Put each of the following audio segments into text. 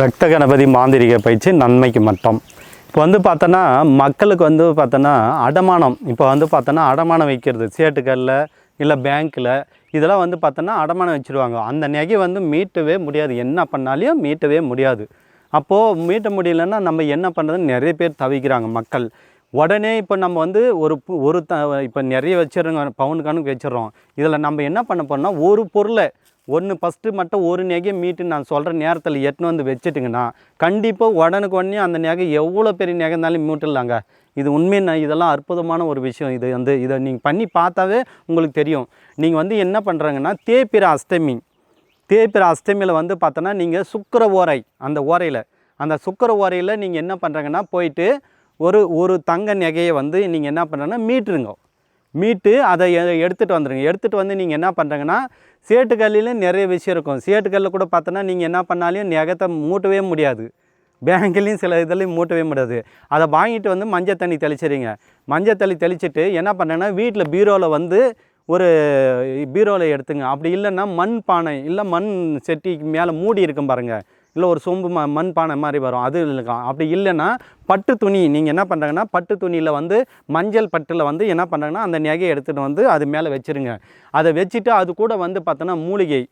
ரத்த கணபதி மாந்திரிக பயிற்சி நன்மைக்கு மட்டும். இப்போ வந்து பார்த்தோன்னா மக்களுக்கு வந்து பார்த்தோன்னா அடமானம். இப்போ வந்து பார்த்தோன்னா அடமானம் வைக்கிறது சேட்டுக்கல்ல இல்லை பேங்க்கில் இதெல்லாம் வந்து பார்த்தோன்னா அடமானம் வச்சுருவாங்க. அந்த நகை வந்து மீட்டவே முடியாது. என்ன பண்ணாலையும் மீட்டவே முடியாது. அப்போது மீட்ட முடியலன்னா நம்ம என்ன பண்ணுறதுன்னு நிறைய பேர் தவிக்கிறாங்க மக்கள். உடனே இப்போ நம்ம வந்து ஒரு ஒரு த இப்போ நிறைய வச்சிடுறோங்க பவுன் கணக்கு வச்சிடுறோம் இதில் நம்ம என்ன பண்ண போகிறோம்னா ஒரு பொருளை ஒன்று ஃபஸ்ட்டு மட்டும் ஒரு நெகை மீட்டு நான் சொல்கிற நேரத்தில் எட்டுன்னு வந்து வச்சுட்டிங்கன்னா கண்டிப்பாக உடனுக்கு உடனே அந்த நகை எவ்வளோ பெரிய நகை இருந்தாலும் மீட்டுடலாங்க இது உண்மை நான் இதெல்லாம் அற்புதமான ஒரு விஷயம். இது வந்து இதை நீங்கள் பண்ணி பார்த்தாவே உங்களுக்கு தெரியும். நீங்கள் வந்து என்ன பண்ணுறாங்கன்னா தேய்பிற அஷ்டமி. தேய்பிற அஷ்டமியில் வந்து பார்த்தோன்னா நீங்கள் சுக்கிர ஓரை அந்த ஓரையில். அந்த சுக்கிர ஓரையில் நீங்கள் என்ன பண்ணுறாங்கன்னா போயிட்டு ஒரு ஒரு தங்க நகையை வந்து நீங்கள் என்ன பண்ணுறேன்னா மீட்டுருங்க. மீட்டு அதை எடுத்துகிட்டு வந்துடுங்க எடுத்துகிட்டு வந்து நீங்கள் என்ன பண்ணுறீங்கன்னா சேட்டுக்கல்லில் நிறைய விஷயம் இருக்கும். சேட்டுக்கல்லில் கூட பார்த்தோன்னா நீங்கள் என்ன பண்ணாலையும் நகத்தை மூட்டவே முடியாது. பேங்க்லேயும் சில இதுலேயும் மூட்டவே முடியாது. அதை வாங்கிட்டு வந்து மஞ்சள் தண்ணி தெளிச்சிடுங்க மஞ்சள் தண்ணி தெளிச்சிட்டு என்ன பண்ணேன்னா வீட்டில் பீரோவில் வந்து ஒரு பீரோவில் எடுத்துங்க. அப்படி இல்லைன்னா மண் பானை இல்லை மண் செட்டிக்கு மேலே மூடி இருக்கும் பாருங்கள் இல்லை ஒரு சொம்பு ம மண் பானை மாதிரி வரும். அது இருக்கும் அப்படி இல்லைன்னா பட்டு துணி நீங்கள் என்ன பண்ணுறாங்கன்னா பட்டு துணியில் வந்து மஞ்சள் பட்டில் வந்து என்ன பண்ணுறாங்கன்னா அந்த நகையை எடுத்துகிட்டு வந்து அது மேலே வச்சுருங்க. அதை வச்சுட்டு அது கூட வந்து பார்த்தோன்னா மூலிகை.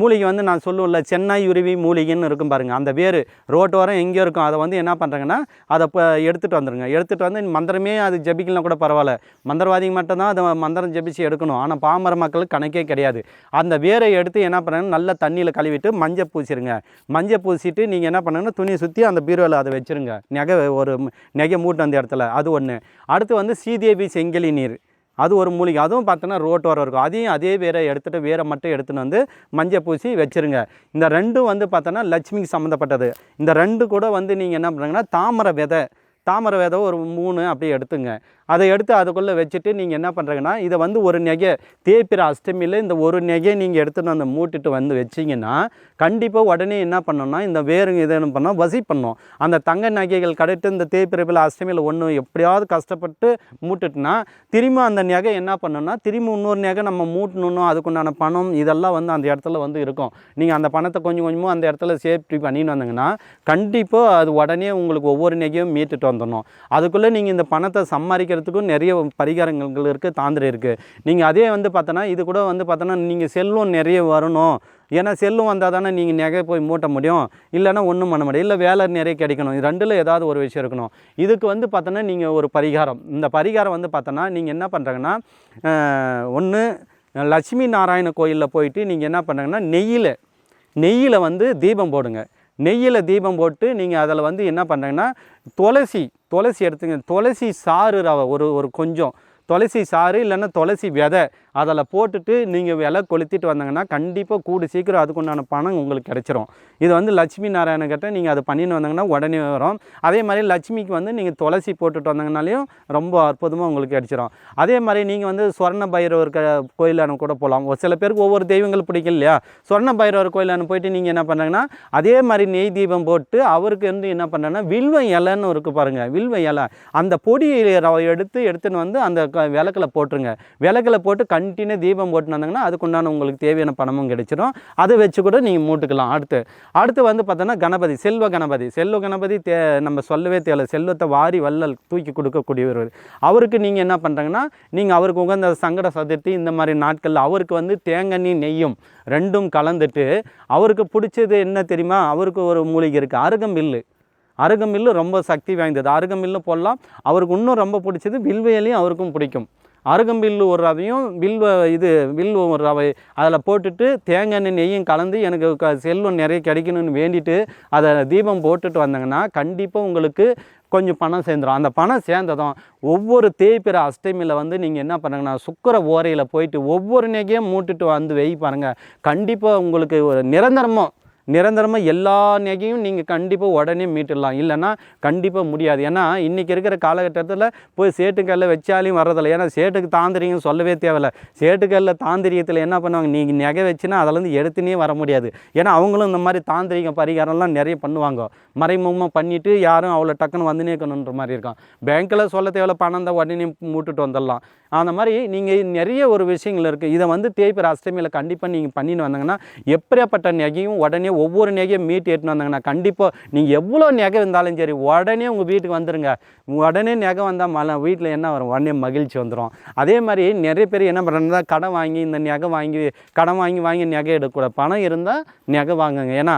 மூலிகை வந்து நான் சொல்லுவேன்ல சென்னை உருவி மூலிகைன்னு இருக்கும் பாருங்கள் அந்த வேர் ரோட்டோரம் எங்கே இருக்கும். அதை வந்து என்ன பண்ணுறாங்கன்னா அதை இப்போ எடுத்துகிட்டு வந்துடுங்க எடுத்துகிட்டு வந்து மந்திரமே அது ஜபிக்கலாம் கூட பரவாயில்ல. மந்திரவாதிங்க மட்டும்தான் அதை மந்திரம் ஜபிச்சு எடுக்கணும். ஆனால் பாமர மக்களுக்கு கணக்கே கிடையாது. அந்த வேரை எடுத்து என்ன பண்ணுறாங்கன்னா நல்லா தண்ணியில் கழுவிட்டு மஞ்சள் பூசிடுங்க மஞ்சள் பூசிட்டு நீங்கள் என்ன பண்ணுங்கன்னா துணியை சுற்றி அந்த பீரோவில் அதை வச்சுருங்க. நெகை ஒரு நெகை மூட்டு அந்த இடத்துல. அது ஒன்று அடுத்து வந்து சீதேவி செங்கலி நீர். அது ஒரு மூலிகை. அதுவும் பார்த்தோன்னா ரோட்டோரம் இருக்கும். அதையும் அதே வேரை எடுத்துகிட்டு வேரை மட்டும் எடுத்துன்னு வந்து மஞ்சள் பூசி வச்சுருங்க. இந்த ரெண்டும் வந்து பார்த்தோன்னா லட்சுமிக்கு சம்மந்தப்பட்டது. இந்த ரெண்டு கூட வந்து நீங்கள் என்ன பண்ணுறீங்கன்னா தாமரை விதை. தாமரை விதை ஒரு மூணு அப்படியே எடுத்துங்க. அதை எடுத்து அதுக்குள்ளே வச்சுட்டு நீங்கள் என்ன பண்ணுறீங்கன்னா இதை வந்து ஒரு நெகை தேய்பிற அஷ்டமியில் இந்த ஒரு நெகையை நீங்கள் எடுத்துன்னு அந்த மூட்டுட்டு வந்து வச்சிங்கன்னா கண்டிப்பாக உடனே என்ன பண்ணணும்னா இந்த வேறு இதை என்ன பண்ணோம் வசி பண்ணோம் அந்த தங்க நகைகள் கடைட்டு இந்த தேய்பிறப்பில் அஷ்டமியில் ஒன்று எப்படியாவது கஷ்டப்பட்டு மூட்டுட்டுனா திரும்ப அந்த நகை என்ன பண்ணணும்னா திரும்ப இன்னொரு நகை நம்ம மூட்டணும் அதுக்குண்டான பணம் இதெல்லாம் வந்து அந்த இடத்துல வந்து இருக்கும். நீங்கள் அந்த பணத்தை கொஞ்சம் கொஞ்சமாக அந்த இடத்துல சேஃப்டி பண்ணிட்டு வந்தீங்கன்னா கண்டிப்பாக அது உடனே உங்களுக்கு ஒவ்வொரு நகையும் மீட்டுட்டு வந்துடணும். அதுக்குள்ளே நீங்கள் இந்த பணத்தை சம்பாதிக்கிறதுக்கும் நிறைய பரிகாரங்கள் இருக்குது தாந்திரம் இருக்குது நீங்கள் அதே வந்து பார்த்தோன்னா இது கூட வந்து பார்த்தோன்னா நீங்கள் செல்லும் நிறைய வரணும். ஏன்னா செல்லும் வந்தால் தானே நீங்கள் நகை போய் மூட்ட முடியும். இல்லைன்னா ஒன்றும் பண்ண முடியும் இல்லை வேலை நிறைய கிடைக்கணும். இது ரெண்டில் ஏதாவது ஒரு விஷயம் இருக்கணும். இதுக்கு வந்து பார்த்தோன்னா நீங்கள் ஒரு பரிகாரம். இந்த பரிகாரம் வந்து பார்த்தோன்னா நீங்கள் என்ன பண்ணுறாங்கன்னா ஒன்று லட்சுமி நாராயண கோயிலில் போயிட்டு நீங்கள் என்ன பண்ணுறாங்கன்னா நெய்யில் நெய்யில் வந்து தீபம் போடுங்க. நெய்யில் தீபம் போட்டு நீங்கள் அதில் வந்து என்ன பண்ணுறீங்கன்னா துளசி துளசி எடுத்துங்க. துளசி சாறு ரவை ஒரு ஒரு கொஞ்சம். துளசி சாறு இல்லைன்னா துளசி விதை. அதில் போட்டுட்டு நீங்கள் விலை கொளுத்திட்டு வந்தாங்கன்னா கண்டிப்பாக கூடு சீக்கிரம் அதுக்குண்டான பணம் உங்களுக்கு கிடச்சிரும். இது வந்து லட்சுமி நாராயண கிட்ட நீங்கள் அதை பண்ணின்னு வந்தாங்கன்னா உடனே வரும். அதே மாதிரி லட்சுமிக்கு வந்து நீங்கள் துளசி போட்டுட்டு வந்தாங்கனாலையும் ரொம்ப அற்புதமாக உங்களுக்கு கிடச்சிரும். அதே மாதிரி நீங்கள் வந்து சொர்ண பைரவர் க கோயிலான கூட போகலாம். ஒரு சில பேருக்கு ஒவ்வொரு தெய்வங்கள் பிடிக்கும் இல்லையா? சொர்ண பைரவர் கோயிலான போயிட்டு நீங்கள் என்ன பண்ணுறாங்கன்னா அதே மாதிரி நெய் தீபம் போட்டு அவருக்கு வந்து என்ன பண்ணுறேன்னா வில்வ இலைன்னு இருக்குது பாருங்கள் வில்வ இலை. அந்த பொடியை ர- எடுத்து எடுத்துன்னு வந்து அந்த க- விளக்குல போட்டுருங்க. விளக்குல போட்டு கண் கண்டினியூ தீபம் போட்டு வந்தாங்கன்னா அதுக்குண்டான உங்களுக்கு தேவையான பணமும் கிடைச்சிரும். அதை வச்சு கூட நீங்கள் மூட்டுக்கலாம். அடுத்து அடுத்து வந்து பார்த்தோன்னா கணபதி செல்வ கணபதி. செல்வ கணபதி தே நம்ம சொல்லவே தேவை செல்வத்தை வாரி வள்ளல் தூக்கி கொடுக்கக்கூடியவர். அவருக்கு நீங்கள் என்ன பண்ணுறாங்கன்னா நீங்கள் அவருக்கு உகந்த சங்கட சதுர்த்தி இந்த மாதிரி நாட்களில் அவருக்கு வந்து தேங்காய் நெய்யும் ரெண்டும் கலந்துட்டு அவருக்கு பிடிச்சது என்ன தெரியுமா? அவருக்கு ஒரு மூலிகை இருக்குது அருகம்பில்லு அருகம்பில்லு ரொம்ப சக்தி வாய்ந்தது. அருகம்பில்லு போடலாம். அவருக்கு இன்னும் ரொம்ப பிடிச்சது வில்வையிலையும் அவருக்கும் பிடிக்கும். அருகம்பில் ஒரு ரவையும் வில்வ இது வில் ஒரு ரவை அதில் போட்டுட்டு தேங்காய் எண்ணெய் நெய்யும் கலந்து எனக்கு க செல்வம் நிறைய கிடைக்கணும்னு வேண்டிட்டு அதை தீபம் போட்டுட்டு வந்தாங்கன்னா கண்டிப்பாக உங்களுக்கு கொஞ்சம் பணம் சேர்ந்துடும் அந்த பணம் சேர்ந்ததும் ஒவ்வொரு தேய்பிற அஷ்டமியில் வந்து நீங்கள் என்ன பண்ணுங்கன்னா சுக்கர ஓரையில் போயிட்டு ஒவ்வொரு நெகையும் மூட்டுட்டு வந்து வெய் பாருங்கள் கண்டிப்பாக உங்களுக்கு ஒரு நிரந்தரமாக நிரந்தரமாக எல்லா நகையும் நீங்கள் கண்டிப்பாக உடனே மீட்டுடலாம். இல்லைன்னா கண்டிப்பாக முடியாது. ஏன்னா இன்றைக்கி இருக்கிற காலகட்டத்தில் போய் சேட்டுக்கல்ல வச்சாலையும் வர்றதில்ல. ஏன்னா சேட்டுக்கு தாந்திரியம் சொல்லவே தேவையில்ல. சேட்டுக்கல்ல தாந்திரியத்தில் என்ன பண்ணுவாங்க? நீங்கள் நகை வச்சுன்னா அதிலேருந்து எடுத்துனே வர முடியாது. ஏன்னா அவங்களும் இந்த மாதிரி தாந்திரிக பரிகாரம்லாம் நிறைய பண்ணுவாங்க. மறைமுகமாக பண்ணிவிட்டு யாரும் அவ்வளோ டக்குன்னு வந்து இருக்கணுன்ற மாதிரி இருக்கும். பேங்க்கில் சொல்ல தேவையில்ல. பணம் தான் உடனே மூட்டுட்டு வந்துடலாம். அந்த மாதிரி நீங்கள் நிறைய ஒரு விஷயங்கள் இருக்குது இதை வந்து தேய்பிற அஷ்டமியில் கண்டிப்பாக நீங்கள் பண்ணின்னு வந்தாங்கன்னா எப்படியாப்பட்ட நெகையும் உடனே ஒவ்வொரு நெகையும் மீட்டு எடுத்துன்னு வந்தாங்கன்னா கண்டிப்பாக நீங்கள் எவ்வளோ நகை இருந்தாலும் சரி உடனே உங்கள் வீட்டுக்கு வந்துடுங்க உடனே நகை வந்தால் மழை வீட்டில் என்ன வரும்? உடனே மகிழ்ச்சி வந்துடும் அதே மாதிரி நிறைய பேர் என்ன பண்ணுறாங்கன்னா கடன் வாங்கி இந்த நகை வாங்கி கடன் வாங்கி வாங்கி நகை எடுக்கக்கூடாது பணம் இருந்தால் நகை வாங்குங்க. ஏன்னா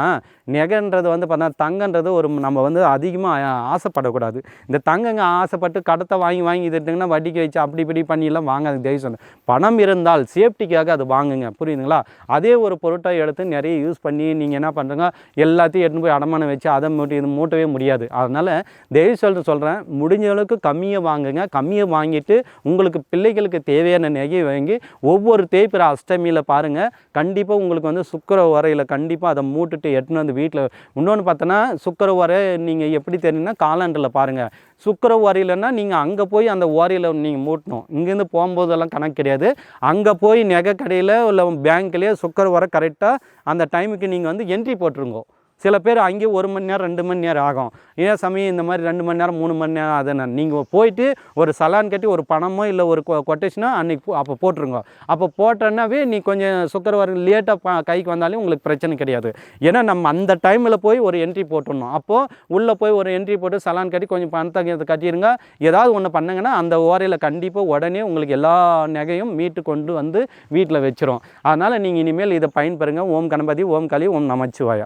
நகைன்றது வந்து பார்த்தா தங்கன்றது ஒரு நம்ம வந்து அதிகமாக ஆசைப்படக்கூடாது. இந்த தங்கங்க ஆசைப்பட்டு கடத்தை வாங்கி வாங்கி இது வட்டிக்கு வச்சு அப்படி இப்படி பண்ணி வாங்க வாங்காது தயவு சொன்னேன் பணம் இருந்தால் சேஃப்டிக்காக அது வாங்குங்க. புரியுதுங்களா? அதே ஒரு பொருட்டை எடுத்து நிறைய யூஸ் பண்ணி நீங்கள் என்ன பண்ணுறங்க எல்லாத்தையும் எடுத்துன்னு போய் அடமானம் வச்சு அதை மூட்டி இது மூட்டவே முடியாது. அதனால் தயவு சொல்லிட்டு சொல்கிறேன் முடிஞ்ச அளவுக்கு கம்மியாக வாங்குங்க. கம்மியாக வாங்கிட்டு உங்களுக்கு பிள்ளைகளுக்கு தேவையான நகையை வாங்கி ஒவ்வொரு தேய்பிற அஷ்டமியில் பாருங்கள் கண்டிப்பாக உங்களுக்கு வந்து சுக்கர உரையில் கண்டிப்பாக அதை மூட்டுட்டு எட்டுன்னு வந்து வீட்டில் இன்னொன்று பார்த்தோன்னா சுக்கர உரை நீங்கள் எப்படி தெரியும்னா காலாண்டில் பாருங்கள் சுக்கர ஓரையிலன்னா நீங்கள் அங்கே போய் அந்த ஓரியில் நீங்கள் மூட்டணும். இங்கேருந்து போகும்போதெல்லாம் கணக்கு கிடையாது. அங்கே போய் நகை கடையில் இல்லை பேங்க்லேயே சுக்கர உரை கரெக்டாக அந்த டைமுக்கு நீங்கள் வந்து என்ட்ரி போட்டுருங்கோ. சில பேர் அங்கேயே ஒரு மணி நேரம் ரெண்டு மணி நேரம் ஆகும். ஏன் சமயம் இந்த மாதிரி ரெண்டு மணி நேரம் மூணு மணி நேரம் அதுன்னு நீங்கள் போயிட்டு ஒரு சலான் கட்டி ஒரு பணமோ இல்லை ஒரு கொட்டேஷனோ அன்றைக்கி அப்போ போட்டுருங்க. அப்போ போட்டோன்னாவே நீ கொஞ்சம் சுக்கரவாரம் லேட்டாக கைக்கு வந்தாலும் உங்களுக்கு பிரச்சனை கிடையாது. ஏன்னா நம்ம அந்த டைமில் போய் ஒரு என்ட்ரி போட்டுடணும். அப்போது உள்ளே போய் ஒரு என்ட்ரி போட்டு சலான் கட்டி கொஞ்சம் பணத்தை கட்டிடுங்க ஏதாவது ஒன்று பண்ணுங்கன்னா அந்த ஓரையில் கண்டிப்பாக உடனே உங்களுக்கு எல்லா நகையும் மீட்டு கொண்டு வந்து வீட்டில் வச்சிரும். அதனால் நீங்கள் இனிமேல் இதை பயன்பெறுங்க. ஓம் கணபதி ஓம் கலி ஓம் நமச்சிவாயா.